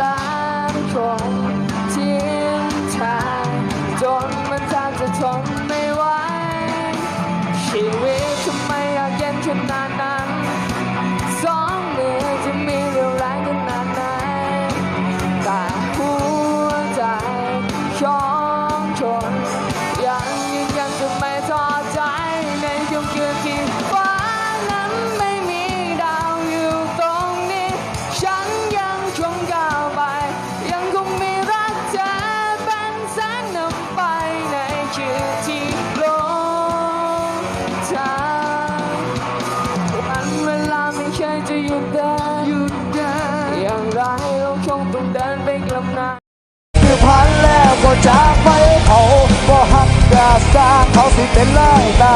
ล้างตรงทิ้งทาจนมันทาจะทนไม่ไหวชีวิตทำไมอยากเย็นขนาด จะหยุดได้หยุดได้อย่างไรเราคงต้องเดินไปกลับนาคือพันแล้วก็จากไปเขาก็หักกาสาเขาสิเป็นลายตา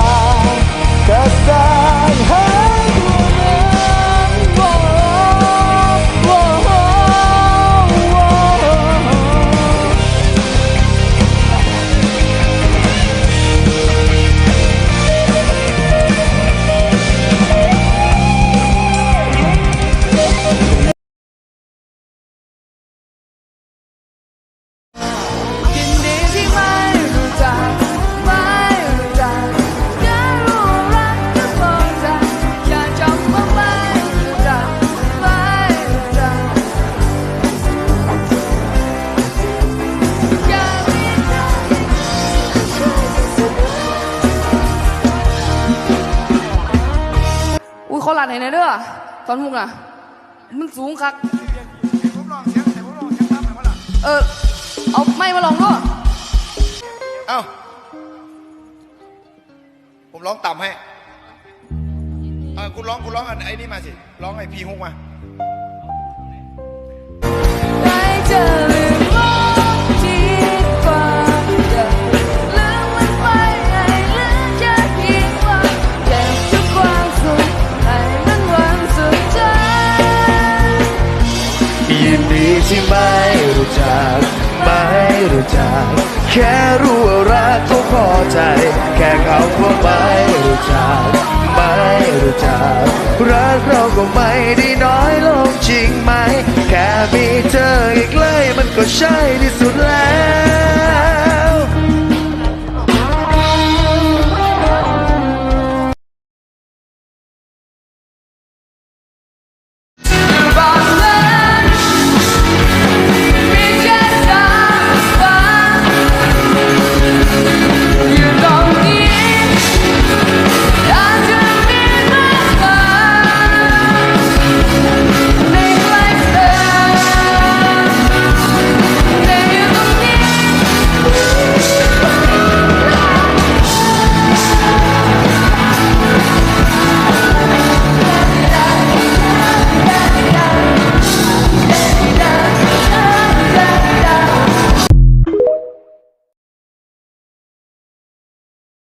อุ้ยเขาหลัดไหนเด้อตอนมุกน่ะ มันสูงคัก ผมลองเสียงแต่ผมลองเสียงตามหน่อยว่าล่ะเออ เอาไม่มาลองด้วยเอ้า ผมร้องต่ำให้เออคุณร้องคุณร้องอันไอ้นี่มาสิ ร้องไอ้พีฮุกมา ยินดีที่ไม่รู้จัก ไม่รู้จัก แค่รู้ว่ารักก็พอใจ แค่เขาก็ไม่รู้จัก ไม่รู้จัก รักเราก็ไม่ได้น้อยลงจริงไหม แค่มีเธออีกเลยมันก็ใช่